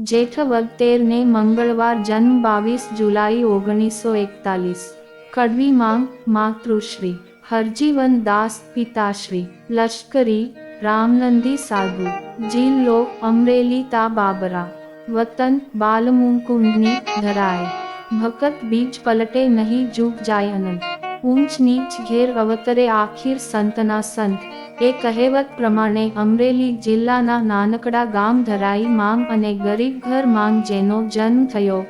જેઠ વગતેરને મંગળવાર જન્મ બાવીસ જુલાઈ ઓગણીસો એકતાલીસ. કડવી માંગ, માતૃશ્રી. હરજીવન દાસ પિતાશ્રી. લશ્કરી, રામનંદી સાધુ. જિલ્લો અમરેલી તા બાબરા. વતન બાલમુકુંડની ધરાય ભકત બીજ પલટે નહીં જુગ જાય અનંત. ઊંચ નીચ ઘેર અવતરે આખીર સંતના સંત. એ કહેવત પ્રમાણે અમરેલી જિલ્લાના નાનકડા ગામ ધરાઈ માંગ અને ગરીબ ઘર માંગ જેનો જન્મ થયો.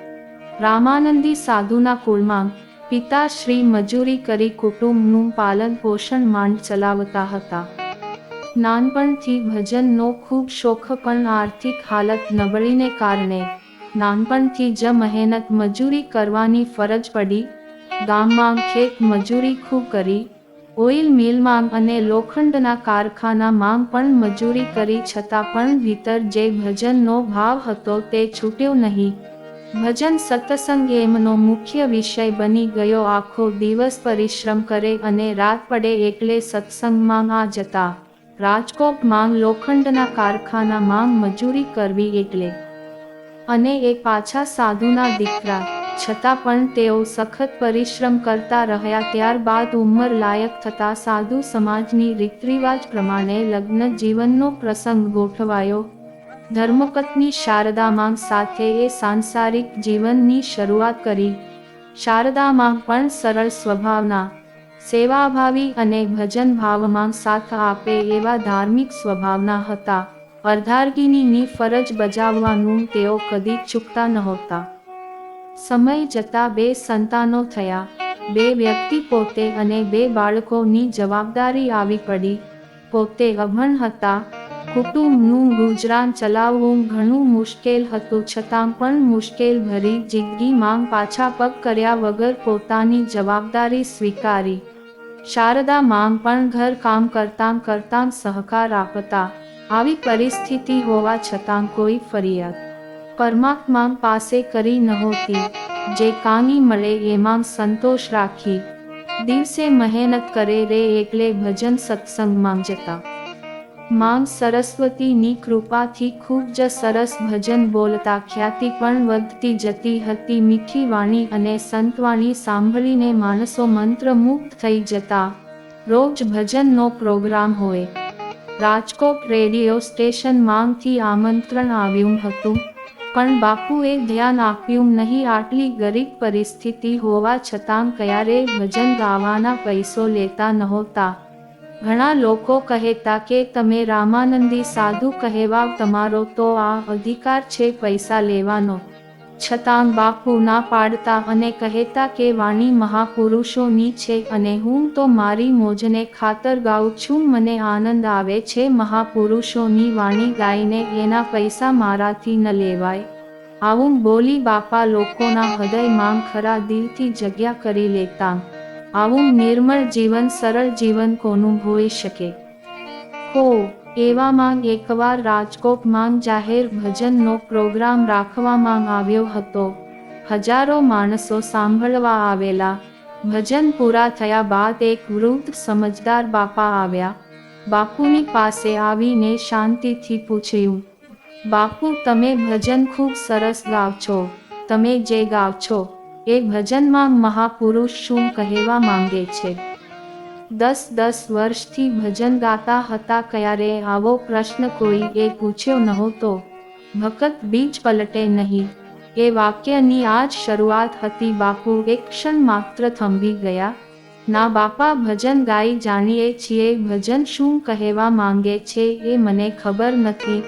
રામાનંદી સાધુના કુળમાં પિતા શ્રી મજૂરી કરી કુટુંબનું પાલન પોષણ માંડ ચલાવતા હતા. નાનપણથી ભજનનો ખૂબ શોખ પણ આર્થિક હાલત નબળીને કારણે નાનપણથી જ મહેનત મજૂરી કરવાની ફરજ પડી. ગામમાં ખેત મજૂરી ખૂબ કરી. ઓઇલ મિલમાં અને લોખંડના કારખાનામાં પણ મજૂરી કરી છતાં પણ ભીતર જે ભજનનો ભાવ હતો તે છૂટ્યો નહીં. ભજન સત્સંગ એમનો મુખ્ય વિષય બની ગયો આખો દિવસ પરિશ્રમ કરે અને રાત પડે એટલે સત્સંગમાં આ જતા. રાજકોટમાં લોખંડના કારખાનામાં મજૂરી કરવી એટલે. અને એ પાછા સાધુના દીકરા. છતાં પણ તેઓ સખત પરિશ્રમ કરતા રહ્યા ત્યારબાદ ઉંમર લાયક થતા સાધુ સમાજની રીતરિવાજ પ્રમાણે લગ્ન જીવનનો પ્રસંગ ગોઠવાયો. ધર્મપત્ની શારદામાં સાથે એ સાંસારિક જીવનની શરૂઆત કરી. શારદામાં પણ સરળ સ્વભાવના, સેવાભાવી અને ભજન ભાવમાં સાથ આપે એવા ધાર્મિક સ્વભાવના હતા. અર્ધાર્ગિનીની ફરજ બજાવવાનું તેઓ કદી ચૂકતા નહોતા. સમય જતા બે સંતાનો થયા. બે વ્યક્તિ પોતે અને બે બાળકોની જવાબદારી આવી પડી. પોતે અભણ હતા. કુટુંબનું ગુજરાન ચલાવવું ઘણું મુશ્કેલ હતું, છતાં પણ મુશ્કેલ ભરી જિંદગીમાં પાછા પગ કર્યા વગર પોતાની જવાબદારી સ્વીકારી. શારદા માંગ પણ ઘર કામ કરતાં કરતાં સહકાર આપતા. આવી પરિસ્થિતિ હોવા છતાં કોઈ ફરિયાદ પરમાત્મા પાસે કરી નહોતી. જે કાંગી મળે એમાં સંતોષ રાખી. દિવસે મહેનત કરે રે એટલે ભજન સત્સંગમાં જતા. માંગ સરસ્વતીની કૃપાથી ખૂબ જ સરસ ભજન બોલતા ખ્યાતિ પણ વધતી જતી હતી. મીઠી વાણી અને સંતવાણી સાંભળીને માણસો મંત્રમુગ્ધ થઈ જતા. રોજ ભજનનો પ્રોગ્રામ હોય. રાજકોટ રેડિયો સ્ટેશન માંગથી આમંત્રણ આવ્યું હતું. પણ બાપુએ ધ્યાન આપ્યું નહીં, આટલી ગરીબ પરિસ્થિતિ હોવા છતાં ક્યારે ભજન ગાવાના પૈસો લેતા નહોતા. ઘણા લોકો કહેતા કે, તમે રામાનંદી સાધુ કહેવા તમારો તો આ અધિકાર છે પૈસા લેવાનો. છતાં બાપુ ના પાડતા અને કહેતા કે વાણી મહાપુરુષોની છે અને હું તો મારી મોજને ખાતર ગાઉં છું, મને આનંદ આવે છે મહાપુરુષોની વાણી ગાઈને એના પૈસા મારાથી ન લેવાય. આવું બોલી બાપા લોકોના હૃદયમાં ખરા દિલથી જગ્યા કરી લેતા. આવું નિર્મળ જીવન, સરળ જીવન કોનું હોઈ શકે? હો એવામાં એકવાર રાજકોટમાં જાહેર ભજનનો પ્રોગ્રામ રાખવામાં આવ્યો હતો. હજારો માણસો સાંભળવા આવેલા. ભજન પૂરા થયા બાદ એક વૃદ્ધ સમજદાર બાપા આવ્યા. બાપુની પાસે આવીને શાંતિથી પૂછ્યું, બાપુ, તમે ભજન ખૂબ સરસ ગાવ છો. તમે જે ગાવ છો, એ ભજનમાં મહાપુરુષ શું કહેવા માંગે છે? દસ દસ વર્ષથી ભજન ગાતા હતા ક્યારે? આવો પ્રશ્ન કોઈ એ પૂછ્યો નહોતો. ભકત બીજ પલટે નહીં. એ વાક્યની આજ શરૂઆત હતી. બાપુ એક ક્ષણ માત્ર થંભી ગયા. ના બાપા, ભજન ગાઈ જાણીએ છીએ. ભજન શું કહેવા માંગે છે એ મને ખબર નથી.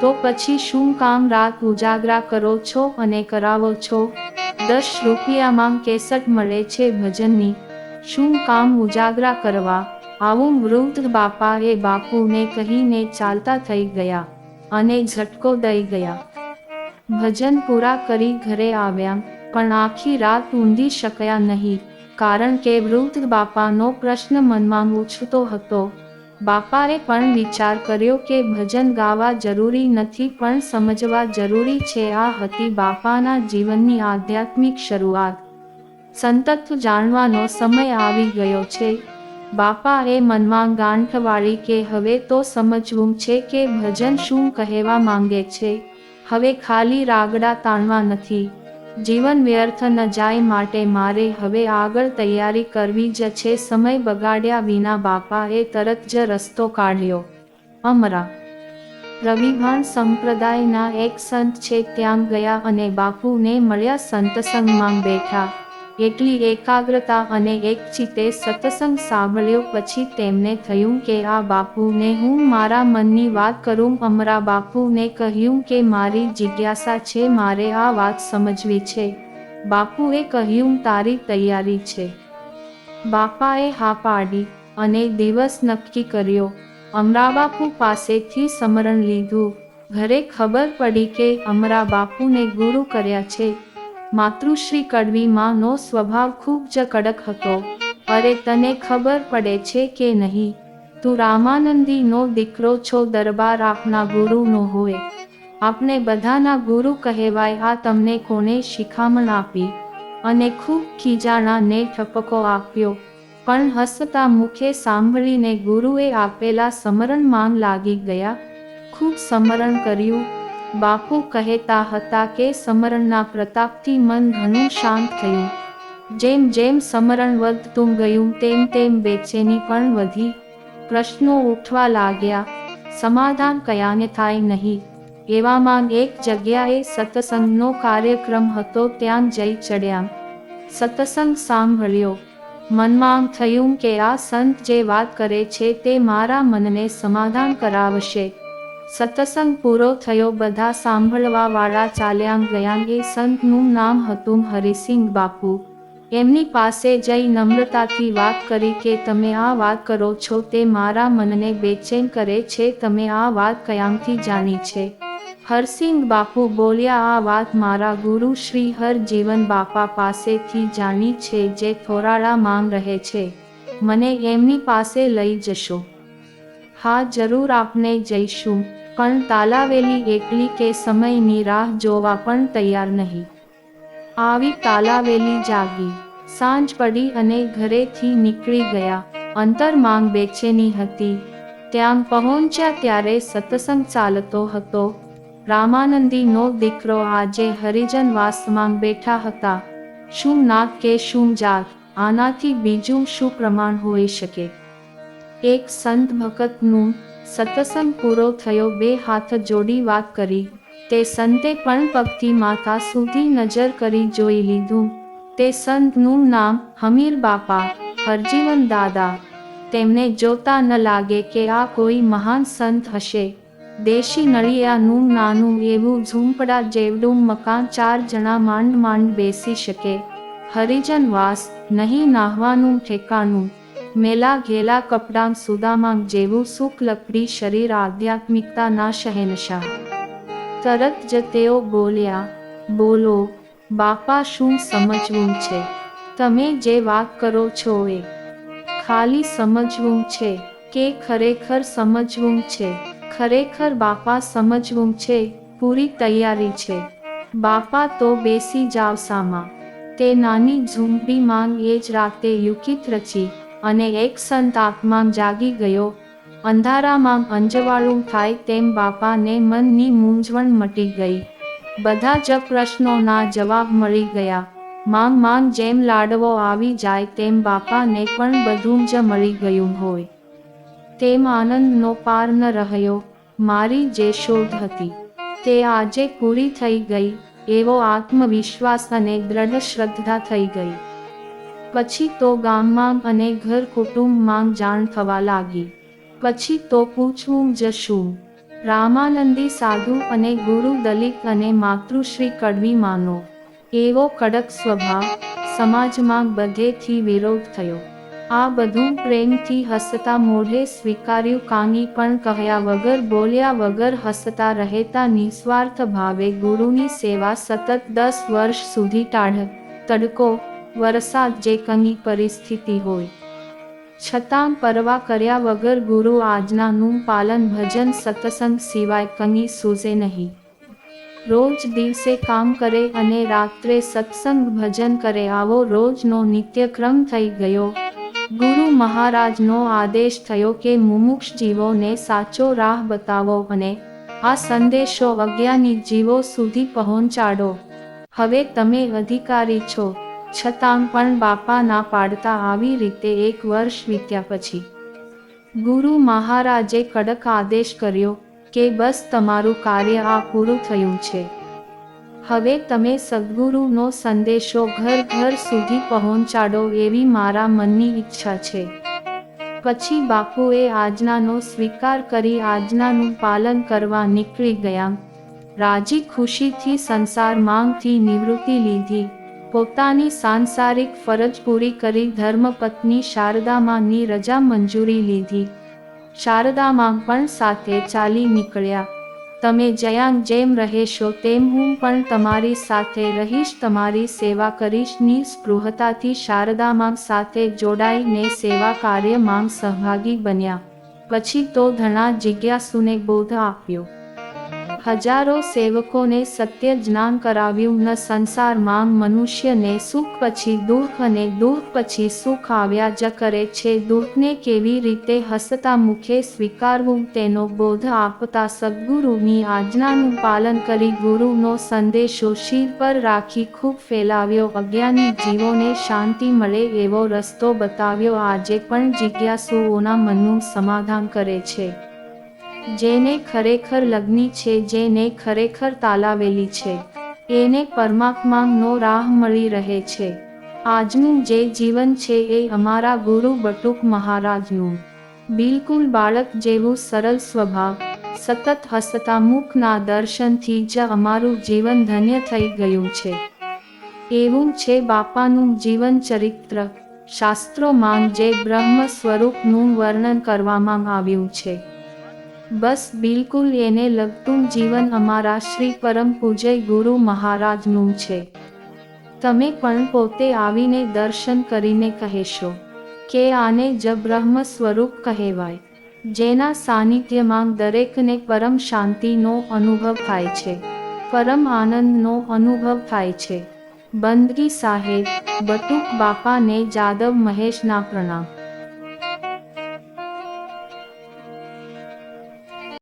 તો પછી શું કામ રાત ઉજાગરા કરો છો અને કરાવો છો? દસ રૂપિયામાં કેસટ મળે છે ભજનની. શું કામ ઉજાગરા કરવા? આવું વૃદ્ધ બાપા એ બાપુને કહીને ચાલતા થઈ ગયા અને ઝટકો દઈ ગયા. ભજન પૂરા કરી ઘરે આવ્યા, પણ આખી રાત ઊંધી શક્યા નહીં, કારણ કે વૃદ્ધ બાપાનો પ્રશ્ન મનમાં ઉછળતો હતો. બાપાએ પણ વિચાર કર્યો કે ભજન ગાવા જરૂરી નથી, પણ સમજવા જરૂરી છે આ હતી બાપાના જીવનની આધ્યાત્મિક શરૂઆત. સંતત્વ જાણવાનો સમય આવી ગયો છે. બાપા એ મનમાં ગાંઠ વાળી કે હવે તો સમજવું છે કે ભજન શું કહેવા માંગે છે. હવે ખાલી રાગડા તાણવા નથી. જીવન વ્યર્થ ન જાય માટે મારે હવે આગળ તૈયારી કરવી જ છે. સમય બગાડ્યા વિના બાપાએ તરત જ રસ્તો કાઢ્યો. અમરા. રવિભાન સંપ્રદાયના એક સંત છે ત્યાં ગયા અને બાપુને મળ્યા સંતસંગમાં બેઠા. એટલી એકાગ્રતા અને એક ચિત્તે સત્સંગ સાંભળ્યો પછી તેમને થયું કે, આ બાપુને હું મારા મનની વાત કરું. અમરા બાપુને કહ્યું કે, મારી જિજ્ઞાસા છે, મારે આ વાત સમજવી છે. બાપુએ કહ્યું, તારી તૈયારી છે. બાપાએ હા પાડી અને દિવસ નક્કી કર્યો. અમરા બાપુ પાસેથી સમરણ લીધું. ઘરે ખબર પડી કે, અમરા બાપુને ગુરુ કર્યા છે. માતૃશ્રી કડવી માનો સ્વભાવ ખૂબ જ કડક હતો. અરે તને ખબર પડે છે કે નહીં? તું રામાનંદીનો દીકરો છો, દરબાર આપના ગુરુનો હોય. આપણે બધાના ગુરુ કહેવાય, આ તમને કોને શિખામણ આપી? અને ખૂબ ખીજાણા ને ઠપકો આપ્યો. પણ હસતા મુખે સાંભળીને ગુરુએ આપેલા સમરણમાં લાગી ગયા. ખૂબ સમરણ કર્યું. બાપુ કહેતા હતા કે સમરણના પ્રતાપથી મન ઘણું શાંત થયું. જેમ જેમ સમરણ વધતું ગયું તેમ તેમ બેચેની પણ વધી. પ્રશ્નો ઉઠવા લાગ્યા. સમાધાન કયાને થાય નહીં. એવામાં એક જગ્યાએ સત્સંગનો કાર્યક્રમ હતો ત્યાં જઈ ચડ્યા. સત્સંગ સાંભળ્યો. મનમાં થયું કે આ સંત જે વાત કરે છે તે મારા મનને સમાધાન કરાવશે. સત્સંગ પૂરો થયો. બધા સાંભળવા વાળા ચાલ્યા ગયા એ સંતનું નામ હતું હરિસિંહ બાપુ. એમની પાસે જઈ નમ્રતાથી વાત કરી કે, તમે આ વાત કરો છો, તે મારા મનને બેચેન કરે છે. તમે આ વાત કયામથી જાણી છે? હરસિંહ બાપુ બોલ્યા, આ વાત મારા ગુરુ શ્રી હરજીવન બાપા પાસેથી જાણી છે, જે થોરાળા માંગ રહે છે. મને એમની પાસે લઈ જશો. હા, જરૂર આપને જઈશું. પણ તાલાવેલી એકલી કે સમયની રાહ જોવા પણ તૈયાર નહીં. આવી તાલાવેલી જાગી. સાંજ પડી અને ઘરેથી નીકળી ગયા. અંતર માંગ બેચેની હતી. ત્યાં પહોંચ્યા ત્યારે સત્સંગ ચાલતો હતો. રામાનંદીનો દીકરો આજે હરિજન વાસમાં બેઠા હતા. શું નાત કે શું જાત આનાથી બીજું શું પ્રમાણ હોઈ શકે? એક સંત ભક્તનું સત્સંગ પૂરો થયો, બે હાથ જોડી વાત કરી. તે સંતે પણ પગથી માથા સુધી નજર કરી જોઈ લીધું. તે સંતનું નામ હમીર બાપા, હરજીવન દાદા. તેમને જોતા ન લાગે કે આ કોઈ મહાન સંત હશે. દેશી નળિયાનું નાનું એવું ઝૂંપડા જેવડું મકાન ચાર જણા માંડ માંડ બેસી શકે. હરિજન વાસ નહીં નાહવાનું ઠેકાણું. મેલા ઘેલા કપડાં સુદામાં જેવું સુખ લકડી શરીર આધ્યાત્મિકતાના શહેનશાહ. તરત જ તેઓ બોલ્યા, બોલો, બાપા શું સમજવું છે? તમે જે વાત કરો છો એ ખાલી સમજવું છે કે ખરેખર સમજવું છે? ખરેખર બાપા સમજવું છે? પૂરી તૈયારી છે. બાપા તો બેસી જાવ સામા. તે નાની ઝૂંપડીમાં એ જ રાતે યુકિત રચી અને એક સંત આત્મામાં જાગી ગયો. અંધારામાં અંજવાળું થાય તેમ બાપાને મનની મૂંઝવણ મટી ગઈ. બધા જ પ્રશ્નોના જવાબ મળી ગયા. માંગ માંગ જેમ લાડવો આવી જાય તેમ બાપાને પણ બધું જ મળી ગયું હોય. તેમ આનંદનો પાર ન રહ્યો. મારી જે શોધ હતી, તે આજે પૂરી થઈ ગઈ. એવો આત્મવિશ્વાસ અને દ્રઢ શ્રદ્ધા થઈ ગઈ. પછી તો ગામમાં અને ઘર કુટુંબમાં જાણ થવા લાગી. પછી તો પૂછવું જ શું? રામાનંદી સાધુ અને ગુરુ દલિત અને માતૃશ્રી કડવી માનો. એવો કડક સ્વભાવ સમાજમાં બધેથી વિરોધ થયો. આ બધું પ્રેમથી હસતા મોઢે સ્વીકાર્યું કાની પણ કહ્યા વગર બોલ્યા વગર હસતા રહેતા નિસ્વાર્થ ભાવે ગુરુની સેવા સતત દસ વર્ષ સુધી ટાઢ, તડકો વરસાદ જે કંઈ પરિસ્થિતિ હોય. છતાં પરવા કર્યા વગર ગુરુ આજ્ઞાનું પાલન ભજન સત્સંગ સિવાય કંઈ સૂઝે નહીં. રોજ દિવસે કામ કરે અને રાત્રે સત્સંગ ભજન કરે આવો રોજનો નિત્યક્રમ થઈ ગયો. ગુરુ મહારાજનો આદેશ થયો કે મુમુક્ષ જીવોને સાચો રાહ બતાવો અને આ સંદેશો અજ્ઞાની જીવો સુધી પહોંચાડો. હવે તમે અધિકારી છો. છતાં પણ બાપા ના પાડતા આવી રીતે એક વર્ષ વીત્યા પછી ગુરુ મહારાજે કડક આદેશ કર્યો કે બસ તમારું કાર્ય આ પૂરું થયું છે. હવે તમે સદગુરુનો સંદેશો ઘર ઘર સુધી પહોંચાડો એવી મારા મનની ઈચ્છા છે. પછી બાપુએ આજ્ઞાનો સ્વીકાર કરી આજ્ઞાનું પાલન કરવા નીકળી ગયા. રાજી ખુશીથી સંસાર માંગથી નિવૃત્તિ લીધી. પોતાની સાંસારિક ફરજ પૂરી કરી ધર્મપત્ની શારદામાની રજા મંજૂરી લીધી. શારદામાં પણ સાથે ચાલી નીકળ્યા. તમે જયાં જેમ રહેશો તેમ હું પણ તમારી સાથે રહીશ, તમારી સેવા કરીશ, નિસ્પૃહતાથી શારદામાં સાથે જોડાઈને સેવા કાર્યમાં સહભાગી બન્યા. પછી તો ઘણા જિજ્ઞાસુને બોધ આપ્યો હજારો સેવકોને સત્ય જ્ઞાન કરાવ્યું ન સંસારમાં મનુષ્યને સુખ પછી દુઃખ અને દુઃખ પછી સુખ આવ્યા જ કરે છે. દુઃખને કેવી રીતે હસતા મુખે સ્વીકારવું તેનો બોધ આપતા સદગુરુની આજ્ઞાનું પાલન કરી ગુરુનો સંદેશો શિર પર રાખી ખૂબ ફેલાવ્યો. અજ્ઞાની જીવોને શાંતિ મળે એવો રસ્તો બતાવ્યો. આજે પણ જિજ્ઞાસુઓના મનનું સમાધાન કરે છે. જેને ખરેખર લગ્ની છે, જેને ખરેખર તાલાવેલી છે, એને પરમાત્માનો રાહ મળી રહે છે. આજનું જે જીવન છે એ અમારા ગુરુ બટુક મહારાજનું. બિલકુલ બાળક જેવું સરળ સ્વભાવ, સતત હસતા મુખના દર્શનથી જ અમારું જીવન ધન્ય થઈ ગયું છે. એવું છે બાપાનું જીવન ચરિત્ર, શાસ્ત્રોમાં જે બ્રહ્મ સ્વરૂપનું વર્ણન કરવામાં આવ્યું છે. બસ બિલકુલ એને લગતું જીવન અમારા શ્રી પરમ પૂજ્ય ગુરુ મહારાજનું છે. તમે પણ પોતે આવીને દર્શન કરીને કહેશો કે આને જ બ્રહ્મ સ્વરૂપ કહેવાય, જેના સાનિધ્યમાં દરેકને પરમ શાંતિનો અનુભવ થાય છે, પરમ આનંદનો અનુભવ થાય છે. બંદગી સાહેબ, બટુક બાપાને જાદવ મહેશના પ્રણામ.